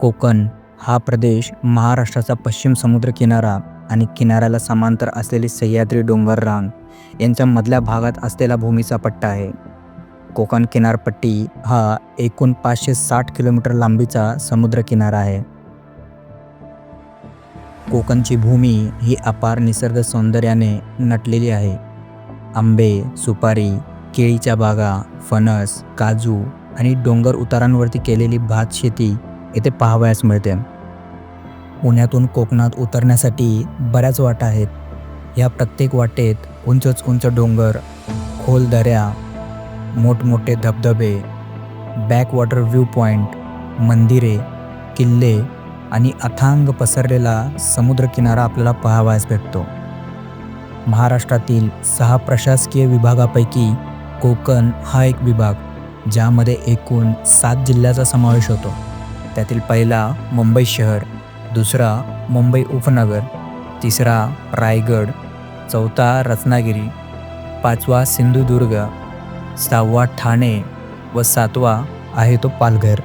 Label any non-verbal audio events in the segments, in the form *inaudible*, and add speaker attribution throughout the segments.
Speaker 1: कोकण हा प्रदेश महाराष्ट्राचा पश्चिम समुद्र किनारा आणि किनाऱ्याला समांतर असलेली सह्याद्री डोंगर रांग यांच्या मधल्या भागात असलेला भूमीचा पट्टा आहे. कोकण किनारपट्टी हा एकूण पाचशे साठ किलोमीटर लांबीचा समुद्र किनारा आहे. कोकणची भूमी ही अपार निसर्ग सौंदर्याने नटलेली आहे. आंबे सुपारी केळीच्या बागा फणस काजू आणि डोंगर उतारांवरती केलेली भात शेती येथे पाहावयास मिळते. पुण्यातून कोकणात उतरण्यासाठी बऱ्याच वाटा आहेत. या प्रत्येक वाटेत उंचच उंच डोंगर खोल दऱ्या मोठमोठे धबधबे बॅकवॉटर व्ह्यू पॉईंट मंदिरे किल्ले आणि अथांग पसरलेला समुद्रकिनारा आपल्याला पाहावयास भेटतो. महाराष्ट्रातील सहा प्रशासकीय विभागापैकी कोकण हा एक विभाग ज्यामध्ये एकूण सात जिल्ह्याचा समावेश होतो. त्यातील पहिला मुंबई शहर दुसरा मुंबई उपनगर तिसरा रायगड चौथा रत्नागिरी पाचवा सिंधुदुर्ग सहावा ठाणे व सातवा आहे तो पालघर.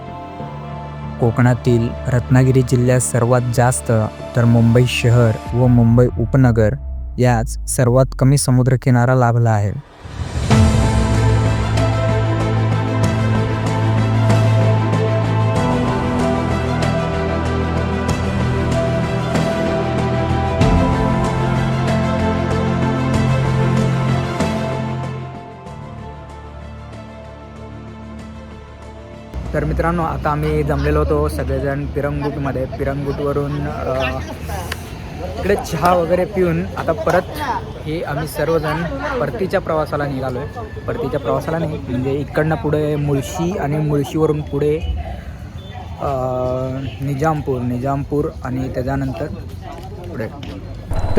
Speaker 1: कोकणातील रत्नागिरी जिल्ह्यात सर्वात जास्त तर मुंबई शहर व मुंबई उपनगर याच सर्वात कमी समुद्रकिनारा लाभला आहे. तर मित्रांनो आता आम्ही जमलेलो होतो सगळेजण पिरंगुटमध्ये. पिरंगुटवरून इकडे चहा वगैरे पिऊन आता परत हे आम्ही सर्वजण परतीच्या प्रवासाला निघालो आहे परतीच्या प्रवासाला नाही म्हणजे इकडनं पुढे मुळशी आणि मुळशीवरून पुढे निजामपूर निजामपूर आणि त्याच्यानंतर पुढे.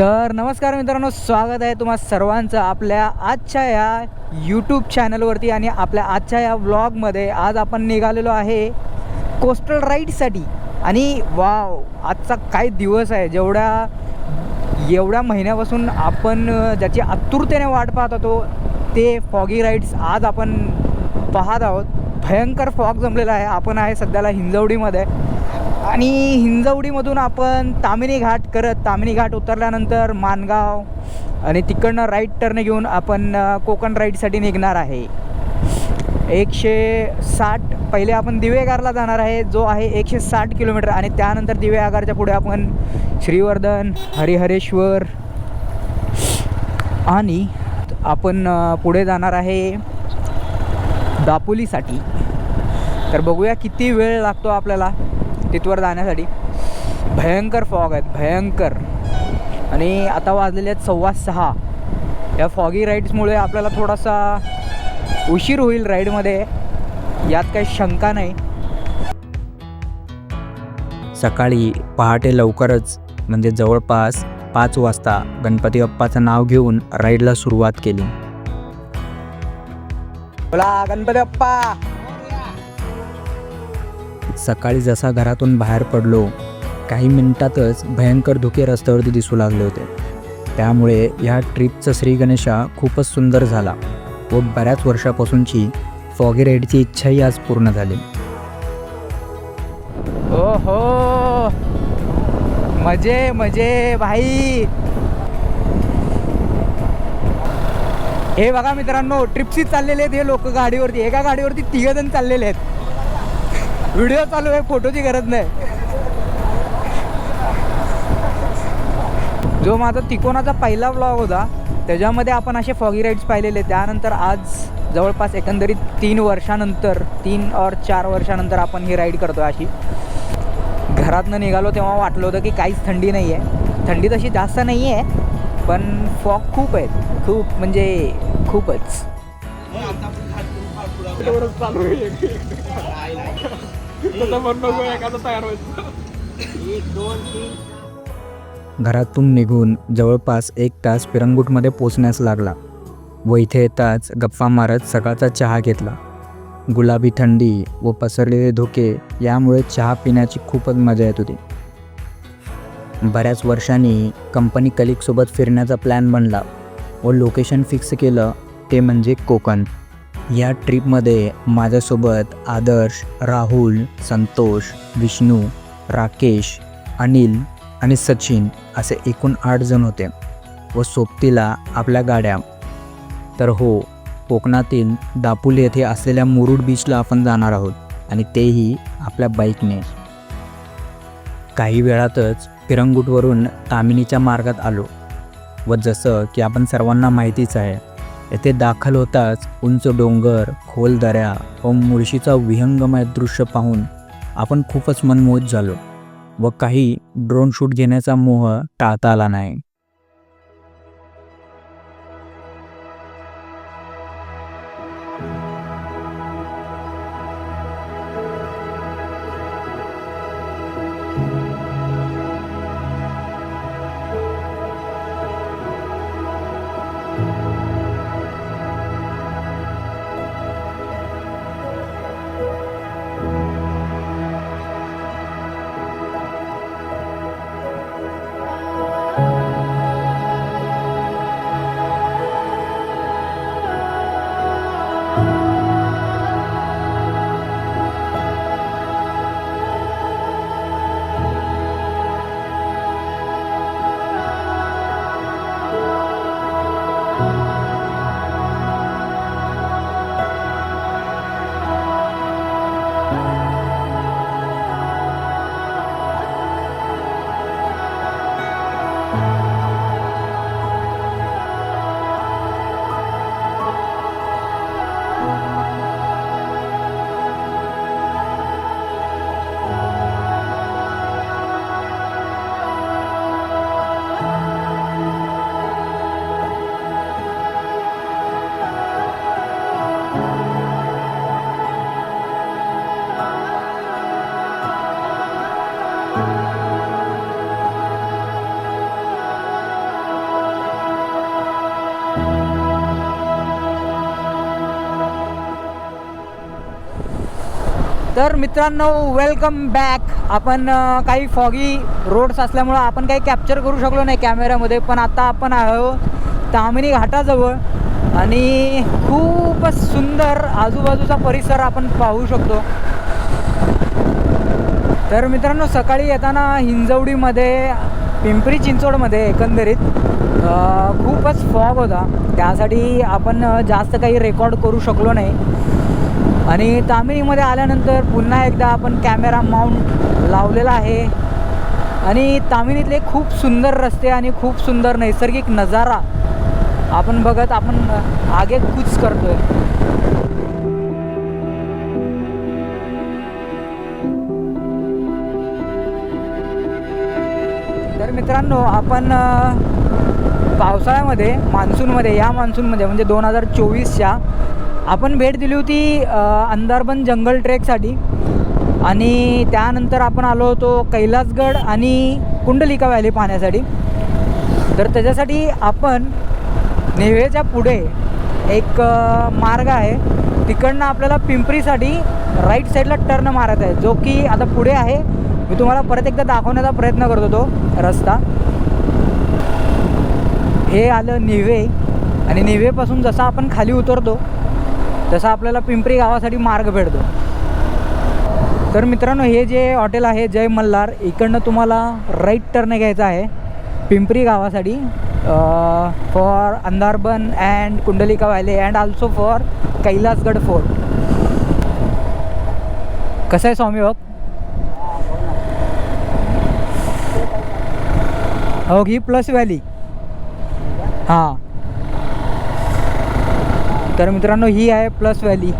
Speaker 1: तर नमस्कार मित्रांनो स्वागत आहे तुम्हा सर्वांचं आपल्या आजच्या या यूट्यूब चॅनलवरती आणि आपल्या आजच्या या व्लॉगमध्ये आज आपण निघालेलो आहे कोस्टल राईडसाठी आणि वाव आजचा काय दिवस आहे. जेवढ्या एवढ्या महिन्यापासून आपण ज्याची आतुरतेने वाट पाहत होतो ते फॉगी राईड्स आज आपण पाहत आहोत. भयंकर फॉग जमलेला आहे. आपण आहे सध्याला हिंजवडीमध्ये. आणि हिंजवडीमधून आपण तामिनी घाट करत तामिनी घाट उतरल्यानंतर मानगाव आणि तिकडनं राईट टर्न घेऊन आपण कोकण राईडसाठी निघणार आहे. एकशे साठ पहिले आपण दिवेगारला जाणार आहे जो आहे एकशे साठ किलोमीटर आणि त्यानंतर दिवेगारच्या पुढे आपण श्रीवर्धन हरिहरेश्वर आणि आपण पुढे जाणार आहे दापोलीसाठी. तर बघूया किती वेळ लागतो आपल्याला. तिथवर जाण्यासाठी भयंकर फॉग आहेत भयंकर. आणि आता वाजलेले आहेत सव्वा सहा. या फॉगी राईड्समुळे आपल्याला थोडासा उशीर होईल राईडमध्ये यात काही शंका नाही. सकाळी पहाटे लवकरच म्हणजे जवळपास पाच वाजता गणपती बाप्पाचं नाव घेऊन राईडला सुरुवात केली. बोला गणपती बाप्पा! सकाळी जसा घरातून बाहेर पडलो काही मिनिटातच भयंकर धुके रस्त्यावरती दिसू लागले होते. त्यामुळे ह्या ट्रिपचा श्री गणेशा खूपच सुंदर झाला व बऱ्याच वर्षापासूनची फॉगी राईडची इच्छाही आज पूर्ण झाली. हो हो मजे मजे भाई! हे बघा मित्रांनो ट्रिपशी चाललेले आहेत हे लोक गाडीवरती एका गाडीवरती तिघ जण चाललेले आहेत. व्हिडिओ चालू आहे फोटोची गरज नाही. जो माझा तिकोनाचा पहिला व्लॉग होता त्याच्यामध्ये आपण असे फॉगी राईड्स पाहिलेले. त्यानंतर आज जवळपास एकंदरीत तीन वर्षानंतर तीन और चार वर्षानंतर आपण ही राईड करतो अशी. घरातनं निघालो तेव्हा वाटलं होतं की काहीच थंडी नाही आहे थंडी तशी जास्त नाही आहे पण फॉग खूप आहेत. खूप म्हणजे खूपच. *laughs* घरातून निघून जवळपास एक तास पिरंगुटमध्ये पोचण्यास लागला व इथे येताच गप्पा मारत सकाळचा चहा घेतला. गुलाबी थंडी व पसरलेले धोके यामुळे चहा पिण्याची खूपच मजा येत होती. बऱ्याच वर्षांनी कंपनी कलिकसोबत फिरण्याचा प्लॅन बनला व लोकेशन फिक्स केलं ते म्हणजे कोकण. या ट्रिपमध्ये माझ्यासोबत आदर्श राहुल संतोष विष्णू राकेश अनिल आणि सचिन असे एकूण आठ जण होते व सोबतीला आपल्या गाड्या. तर हो कोकणातील दापोली येथे असलेल्या मुरुड बीचला आपण जाणार आहोत आणि तेही आपल्या बाईकने काही वेळातच पिरंगुटवरून तामिनीच्या मार्गात आलो व जसं की आपण सर्वांना माहितीच आहे येथे दाखल होताच उंच डोंगर खोल दऱ्या व मुळशीचा विहंगमय दृश्य पाहून आपण खूपच मनमोहित झालो व काही ड्रोन शूट घेण्याचा मोह टाळता आला नाही. तर मित्रांनो वेलकम बॅक आपण काही फॉगी रोड्स असल्यामुळं आपण काही कॅप्चर करू शकलो नाही कॅमेऱ्यामध्ये पण आता आपण आहो तामिनी घाटाजवळ. आणि खूपच सुंदर आजूबाजूचा परिसर आपण पाहू शकतो. तर मित्रांनो सकाळी येताना हिंजवडीमध्ये पिंपरी चिंचवडमध्ये एकंदरीत खूपच फॉग होता. त्यासाठी आपण जास्त काही रेकॉर्ड करू शकलो नाही. आणि तामिनीमध्ये आल्यानंतर पुन्हा एकदा आपण कॅमेरा माउंट लावलेला आहे. आणि तामिनीतले खूप सुंदर रस्ते आणि खूप सुंदर नैसर्गिक नजारा आपण बघत आपण आगे कूच करतोय. तर मित्रांनो आपण पावसाळ्यामध्ये मान्सूनमध्ये या मान्सूनमध्ये म्हणजे दोन हजार चोवीसच्या आपण भेट दिली होती अंदारबन अंधारबन जंगल ट्रेकसाठी. आणि त्यानंतर आपण आलो होतो कैलासगड आणि कुंडलिका व्हॅली पाहण्यासाठी. तर त्याच्यासाठी आपण नेव्हेच्या पुढे एक मार्ग आहे. तिकडनं आपल्याला पिंपरीसाठी राईट साईडला टर्न मारत आहे जो की आता पुढे आहे. मी तुम्हाला परत एकदा दाखवण्याचा प्रयत्न करतो तो रस्ता. हे आलं निवे आणि निवेपासून जसा आपण खाली उतरतो तसा आपल्याला पिंपरी गावासाठी मार्ग भेटतो. तर मित्रांनो हे जे हॉटेल आहे जय मल्हार इकडनं तुम्हाला राईट टर्न घ्यायचा आहे पिंपरी गावासाठी for Andharban and Kundalika valley and also for Kailasgad fort कसं आहे स्वामी बघ हो ही प्लस व्हॅली हां. तर मित्रांनो ही आहे प्लस व्हॅली.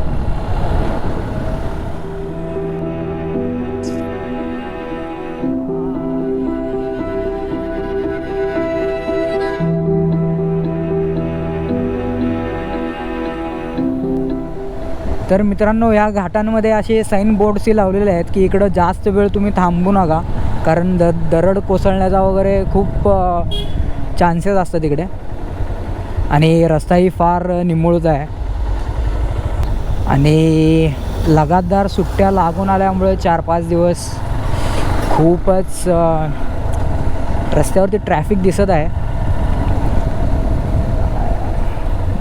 Speaker 1: तर मित्रांनो या घाटांमध्ये असे साईन बोर्ड्सही लावलेले आहेत की इकडं जास्त वेळ तुम्ही थांबू नका. कारण द दरड कोसळण्याचा वगैरे खूप चान्सेस असतात तिकडे आणि रस्ताही फार निमुळत आहे. आणि लगातार सुट्ट्या लागून आल्यामुळे चार पाच दिवस खूपच रस्त्यावरती ट्रॅफिक दिसत आहे.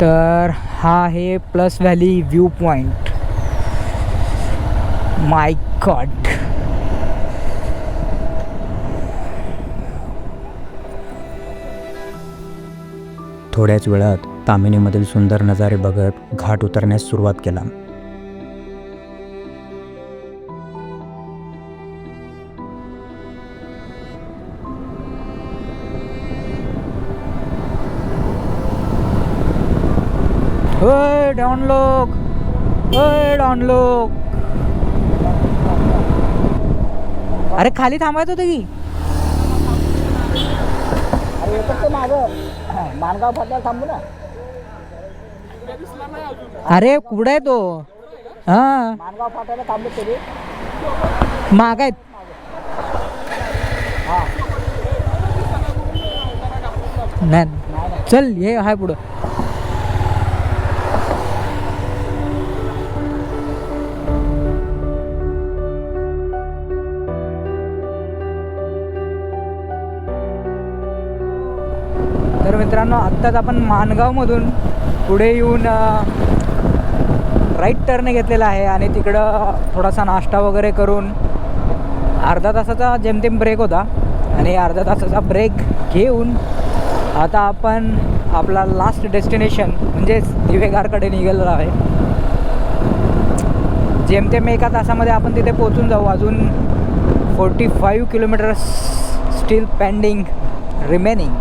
Speaker 1: तर हा आहे plus valley view point my god
Speaker 2: थोड्याच वेळात तामिनीमधील सुंदर नजारे बघत घाट उतरण्यास सुरुवात केला.
Speaker 1: होय डाऊनलोक अरे खाली थांबायचं होतं की.
Speaker 3: मानगाव फाट्याला थांबू ना.
Speaker 1: अरे कुठे आहे तो? हा.
Speaker 3: मानगाव फाट्याला थांबलो तरी.
Speaker 1: माग आहेत. नाही. चल हे हाय पुढं. मित्रांनो आत्ताच आपण माणगावमधून पुढे येऊन राईट टर्न घेतलेला आहे आणि तिकडं थोडासा नाश्ता वगैरे करून अर्धा तासाचा जेमतेम ब्रेक होता आणि अर्धा तासाचा ब्रेक घेऊन आता आपण आपला लास्ट डेस्टिनेशन म्हणजेच दिवेगारकडे निघालेलो आहे. जेमतेम एका तासामध्ये आपण तिथे पोचून जाऊ. अजून forty five kilometre still pending remaining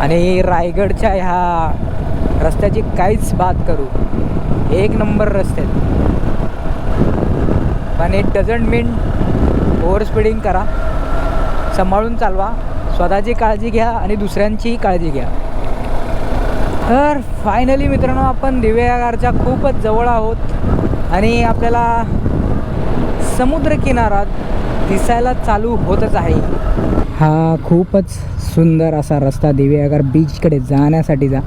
Speaker 1: आणि रायगडच्या ह्या रस्त्याची काहीच बात करू. एक नंबर रस्ते पण it doesn't mean over speeding करा. सांभाळून चालवा. स्वतःची काळजी घ्या आणि दुसऱ्यांचीही काळजी घ्या. तर फायनली मित्रांनो आपण दिव्यागारच्या खूपच जवळ आहोत. आणि आपल्याला समुद्रकिनारा दिसायला चालू होतच आहे. हा खूपच सुंदर असा रस्ता दिव्यागार बीचकडे जाण्यासाठीचा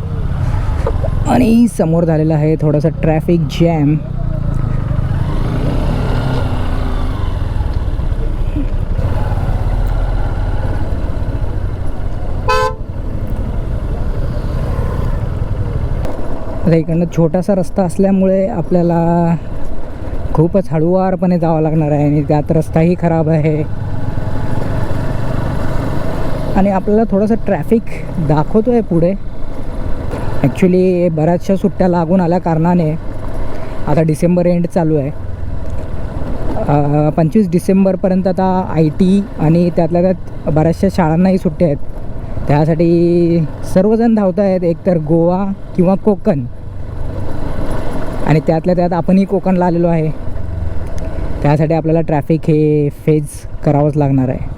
Speaker 1: आणि समोर झालेला आहे थोडासा ट्रॅफिक जॅम आता इकडनं छोटासा रस्ता असल्यामुळे आपल्याला खूपच हळूवारपणे जावं लागणार आहे आणि त्यात रस्ताही खराब आहे. आणि आपल्याला थोडंसं ट्रॅफिक दाखवतो आहे पुढे. ॲक्च्युली बऱ्याचशा सुट्ट्या लागून आल्या कारणाने. आता डिसेंबर एंड चालू आहे. पंचवीस डिसेंबरपर्यंत आता आय टी आणि त्यातल्या त्यात बऱ्याचशा शाळांनाही सुट्ट्या आहेत. त्यासाठी सर्वजण धावत आहेत एकतर गोवा किंवा कोकण. आणि त्यातल्या त्यात आपणही कोकणला आलेलो आहे. त्यासाठी आपल्याला ट्रॅफिक हे फेज करावंच लागणार आहे.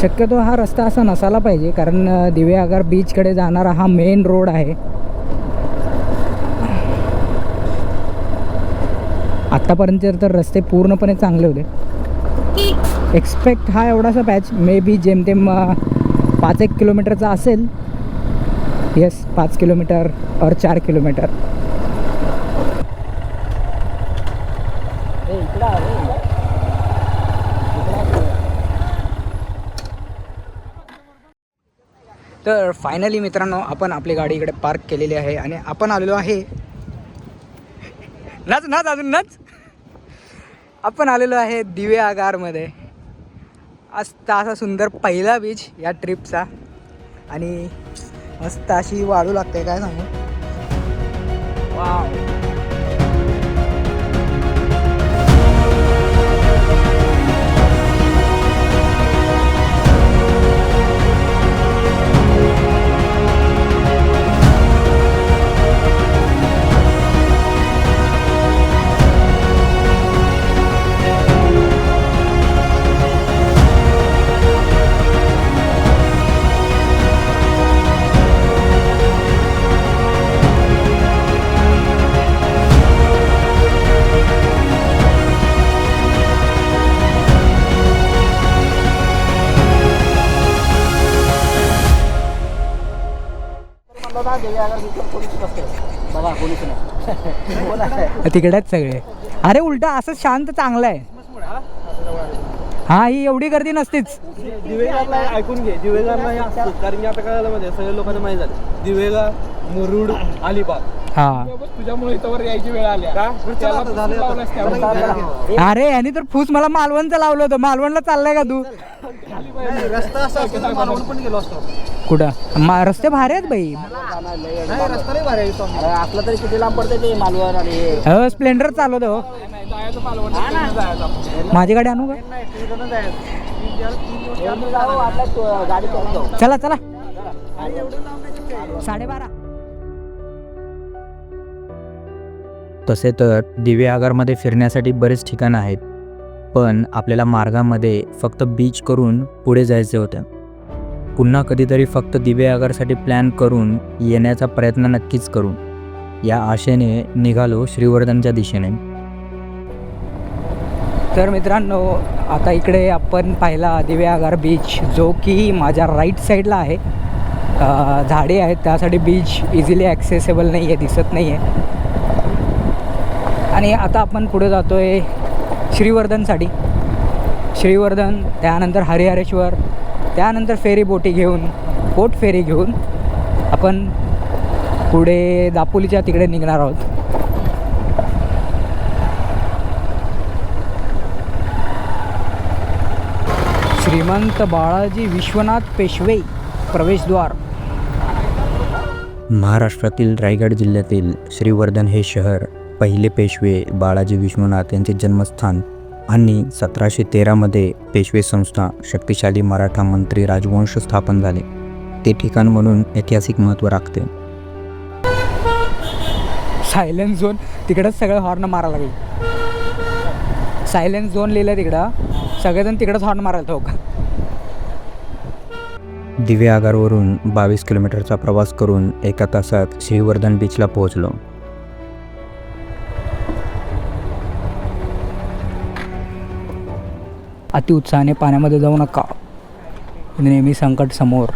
Speaker 1: शक्यतो हा रस्ता असा नसायला पाहिजे कारण अ, बीचकडे जाणारा हा मेन रोड आहे. आत्तापर्यंत तर रस्ते पूर्णपणे चांगले होते. एक्सपेक्ट हा एवढासा पॅच मे बी जेमतेम पाच एक किलोमीटरचा असेल. येस पाच किलोमीटर और चार किलोमीटर
Speaker 3: ए इकडं आहे रे, इकडं.
Speaker 1: तर फायनली मित्रांनो आपण आपली गाडी इकडे पार्क केलेली आहे आणि आपण आलेलो आहे. नाच नाच अजून नाच. आपण आलेलो आहे दिवे आगारमध्ये. मस्त असा सुंदर पहिला बीच या ट्रिपचा आणि मस्त अशी वाढू लागते काय सांगू? तिकडेच सगळे. अरे उलटा असं शांत चांगलं आहे. हा ही एवढी गर्दी नसतीच.
Speaker 4: दिवेगारला ऐकून घे. दिवेगारला नाही कारण की आता काय झालं माहिती सगळ्या लोकांना माहिती झालं. दिवेगार मुरुड अलिबाग
Speaker 1: हा
Speaker 4: बस तुझ्यामुळे यायची वेळ आली.
Speaker 1: अरे यांनी तर फूस मला मालवणचं लावलं होतं मालवणला चाललाय का तू
Speaker 3: रस्ता असा असतो तर मालवण पण गेलो असतो
Speaker 1: कुठं मा रस्ते भारी आहेत बाई
Speaker 3: नाही रस्ता भारी असलं तरी किती लांब पडते ते मालवण आणि हे.
Speaker 1: हो स्प्लेंडर चालवतो हो. माझी गाडी आणू का
Speaker 3: जाऊ, तू गाडी करून जाऊ
Speaker 1: चला चला साडेबारा
Speaker 2: तसे तर दिवे आगारमध्ये फिरण्यासाठी बरेच ठिकाणं आहेत पण आपल्याला मार्गामध्ये फक्त बीच करून पुढे जायचे होते. पुन्हा कधीतरी फक्त दिवे आगारसाठी प्लॅन करून येण्याचा प्रयत्न नक्कीच करू. या आशेने निघालो श्रीवर्धनच्या दिशेने.
Speaker 1: तर मित्रांनो आता इकडे आपण पाहिला दिव्यागार बीच जो की माझ्या राईट साईडला आहे. झाडे आहेत त्यासाठी बीच इझिली ॲक्सेसेबल नाही आहे दिसत नाही आहे आणि आता आपण पुढे जातो आहे श्रीवर्धनसाठी. श्रीवर्धन त्यानंतर हरिहरेश्वर त्यानंतर फेरी बोटी घेऊन बोट फेरी घेऊन आपण पुढे दापोलीच्या तिकडे निघणार आहोत. श्रीमंत बाळाजी विश्वनाथ पेशवे प्रवेशद्वार.
Speaker 2: महाराष्ट्रातील रायगड जिल्ह्यातील श्रीवर्धन हे शहर पहिले पेशवे बाळाजी विश्वनाथ यांचे जन्मस्थान आणि सतराशे तेरामध्ये पेशवे संस्था शक्तिशाली मराठा मंत्री राजवंश स्थापन झाले. ते ठिकाण म्हणून ऐतिहासिक महत्त्व राखते.
Speaker 1: सायलेन्स झोन तिकडंच सगळं हॉर्न मारायला लागेल. सायलेन्स झोन लिहिलं तिकडं. सगळेजण तिकडंच हॉर्न मारायला हो का
Speaker 2: दिवे आगारवरून बावीस किलोमीटरचा प्रवास करून एका तासात श्रीवर्धन बीचला पोहोचलो.
Speaker 1: अतिउत्साहाने पाण्यामध्ये जाऊ नका. नेहमी संकट समोर.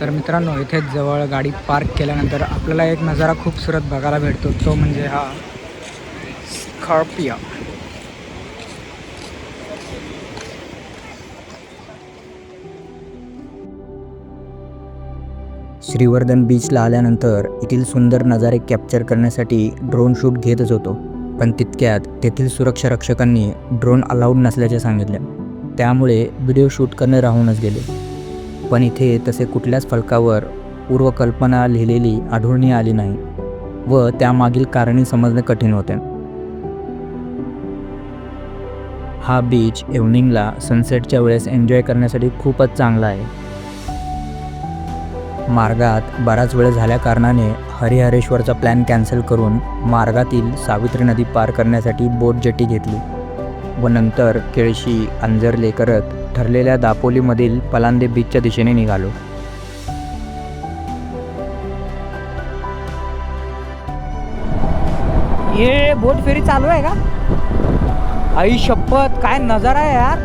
Speaker 1: तर मित्रांनो इथेच जवळ गाडी पार्क केल्यानंतर आपल्याला एक नजारा खूपसूरत बघायला भेटतो. तो म्हणजे हा स्कॉर्पिया.
Speaker 2: श्रीवर्धन बीचला आल्यानंतर येथील सुंदर नजारे कॅप्चर करण्यासाठी ड्रोन शूट घेतच होतो. पण तितक्यात तेथील सुरक्षा रक्षकांनी ड्रोन अलाउड नसल्याचे सांगितले. त्यामुळे व्हिडिओ शूट करणे राहूनच गेले. पण इथे तसे कुठल्याच फलकावर पूर्वकल्पना लिहिलेली आढळून आली नाही व त्यामागील कारणे समजणे कठीण होते. हा बीच इव्हनिंगला सनसेटच्या वेळेस एन्जॉय करण्यासाठी खूपच चांगला आहे. मार्गात बराच वेळ झाल्या कारणाने हरिहरेश्वरचा प्लॅन कॅन्सल करून मार्गातील सावित्री नदी पार करण्यासाठी बोट जेटी घेतली व नंतर केळशी अंजरले करत ठरलेल्या दापोलीमधील पलांदे बीचच्या दिशेने निघालो.
Speaker 1: ये बोट फेरी चालू आहे का? आई शपथ काय नजारा आहे यार.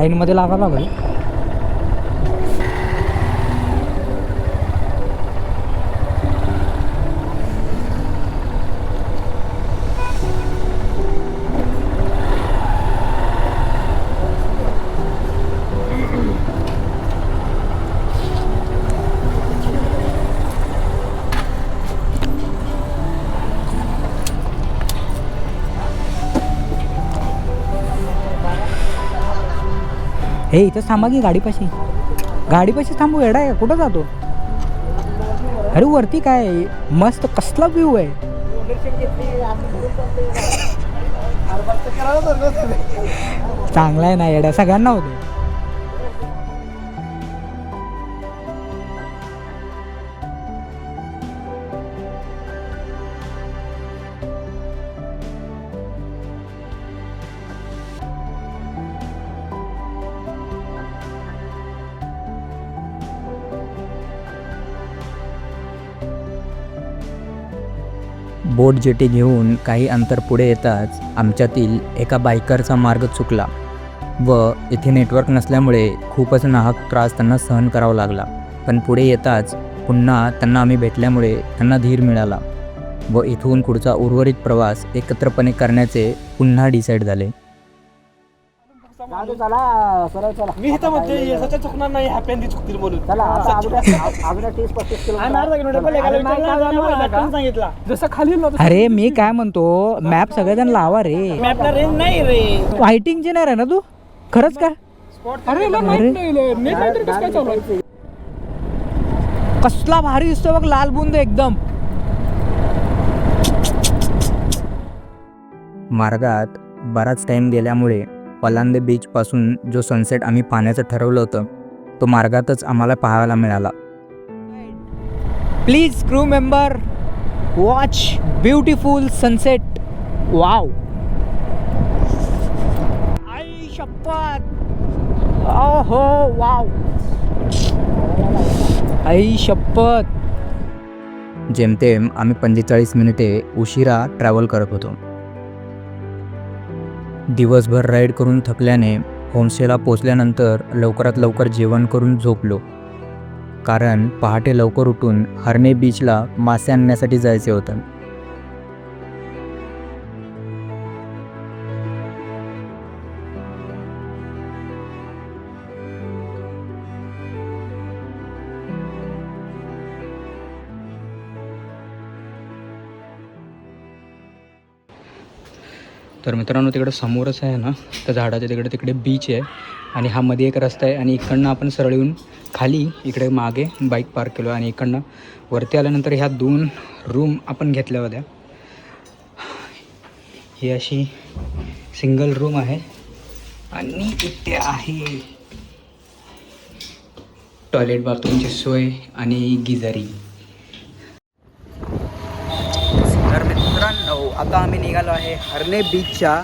Speaker 1: लाईनमध्ये लागावं लागेल. हे इथं थांबा की गाडीपाशी. गाडीपाशी थांबू एडा आहे कुठं जातो? अरे वरती काय? मस्त कसला व्ह्यू आहे. चांगला आहे ना एडा सगळ्यांना होते.
Speaker 2: बोट जेटी घेऊन काही अंतर पुढे येताच आमच्यातील एका बायकरचा मार्ग चुकला व इथे नेटवर्क नसल्यामुळे खूपच नाहक त्रास त्यांना सहन करावा लागला. पण पुढे येताच पुन्हा त्यांना आम्ही भेटल्यामुळे त्यांना धीर मिळाला व इथून पुढचा उर्वरित प्रवास एकत्रपणे करण्याचे पुन्हा डिसाईड झाले.
Speaker 3: जाऊ दे, चला सरळ चला.
Speaker 4: मी इथं म्हणते यशाच्या चुकणार नाही हॅपी चुकतील बोलून
Speaker 3: चला आता अजून अजून तीस पस्तीस किलोमीटर
Speaker 4: सांगितला. जसं खाली नव्हतं
Speaker 1: अरे मी काय म्हणतो मॅप सगळेजण लावा रे.
Speaker 4: मॅपला रेंज नाही रे.
Speaker 1: फायटिंग इंजिनियर आहे ना तू? खरंच का?
Speaker 4: अरे याला माहीत नाही ले. नेट नाही तरी कसं काय चालू आहे?
Speaker 1: कसला भारी दिसतो बघ लाल बुंद एकदम.
Speaker 2: मार्गात बराच टाईम गेल्यामुळे पलांदे बीचपासून जो सनसेट आम्ही पाहण्याचं ठरवलं होतं तो मार्गातच आम्हाला पाहायला मिळाला.
Speaker 1: Please crew member watch beautiful sunset wow आई शपथ. हो वाव आई शपथ.
Speaker 2: जेमतेम आम्ही पंचेचाळीस मिनिटे उशिरा ट्रॅव्हल करत होतो. दिवसभर राईड करून थकल्याने होमस्टेला पोचल्यानंतर लवकरात लवकर जेवण करून झोपलो. कारण पहाटे लवकर उठून हर्ने बीचला मासे आणण्यासाठी जायचे होतं.
Speaker 1: तर मित्रांनो तिकडं समोरच आहे ना त्या झाडाच्या तिकडे तिकडे बीच आहे. आणि हा मध्ये एक रस्ता आहे आणि इकडनं आपण सरळ येऊन खाली इकडे मागे बाईक पार्क केलो आणि इकडनं वरती आल्यानंतर ह्या दोन रूम आपण घेतल्या होत्या. ही अशी सिंगल रूम आहे आणि इथे आहे टॉयलेट बाथरूमची सोय आणि गिजारी तर मित्रांनो आता आम्ही निघालो आहे हर्ने बीचच्या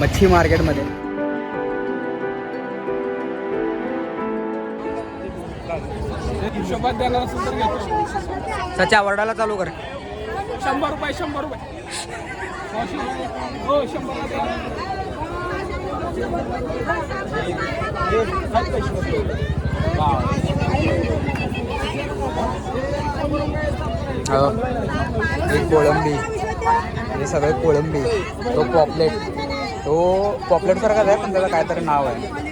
Speaker 1: मच्छी मार्केटमध्ये सच्या वरडाला चालू कर
Speaker 4: शंभर रुपये शंभर रुपये हो. हो.
Speaker 1: एक कोळंबी हे सगळे कोळंबी तो पॉपलेट तो पॉपलेट सारखाच आहे पण त्याचं काहीतरी नाव आहे.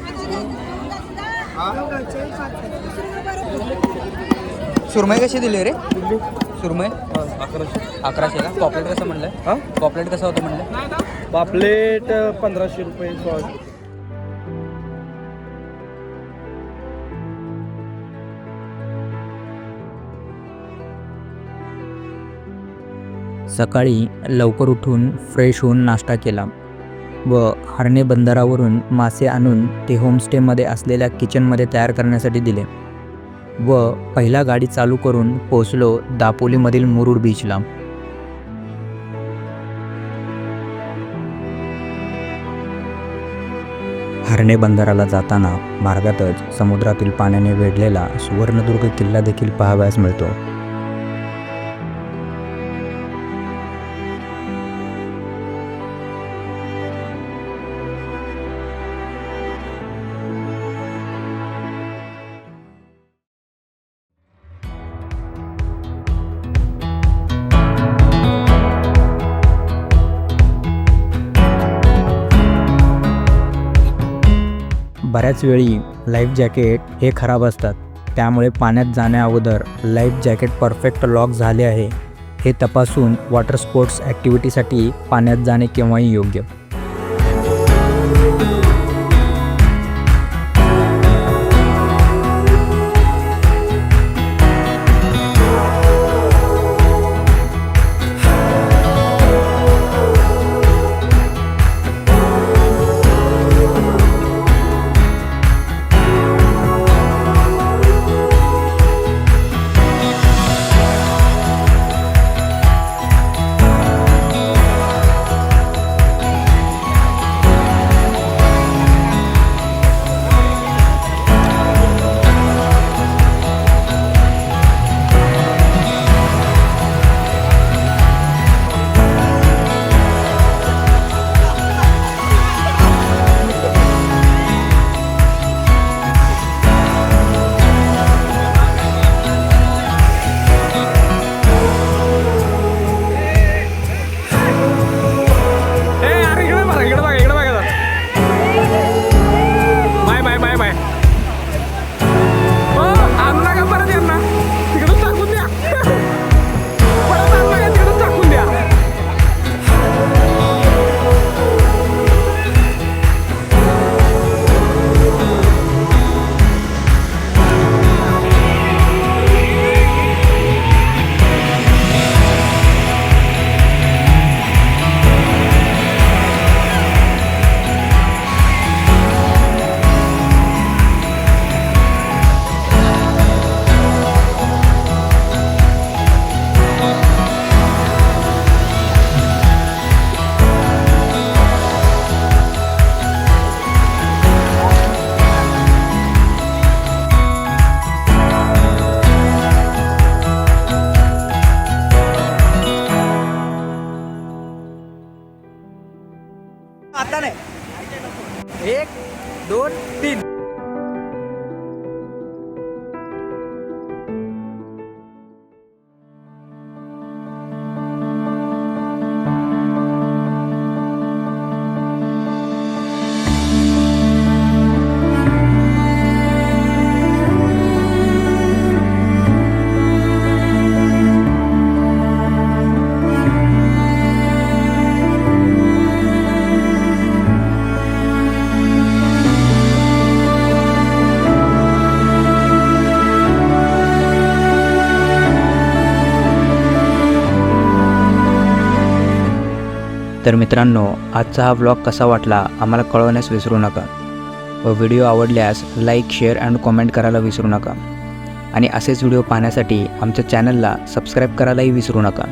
Speaker 1: सुरमई कशी दिली रे? सुरमई? अकराशे का? पॉपलेट कसं म्हणलं पॉपलेट कसं होतं म्हणलं?
Speaker 4: पापलेट पंधराशे रुपये
Speaker 2: सकाळी लवकर उठून फ्रेश होऊन नाश्ता केला व हरणे बंदरावरून मासे आणून ते होमस्टेमध्ये असलेल्या किचनमध्ये तयार करण्यासाठी दिले व पहिला गाडी चालू करून पोचलो दापोलीमधील मुरुड बीचला. हरणे बंदराला जाताना मार्गातच समुद्रातील पाण्याने वेढलेला सुवर्णदुर्ग किल्ला देखील पाहावयास मिळतो. बऱ्याच वेळी लाईफ जॅकेट हे खराब असतात. त्यामुळे पाण्यात जाण्या अगोदर लाईफ जॅकेट परफेक्ट लॉक झाले आहे. हे तपासून वॉटर स्पोर्ट्स ॲक्टिव्हिटीसाठी पाण्यात जाणे केव्हाही योग्य. तर मित्रांनो आजचा हा व्लॉग कसा वाटला आम्हाला कळवण्यास विसरू नका. व व्हिडिओ आवडल्यास लाईक शेअर अँड कॉमेंट करायला विसरू नका. आणि असेच व्हिडिओ पाहण्यासाठी आमच्या चॅनलला सबस्क्राईब करायलाही विसरू नका.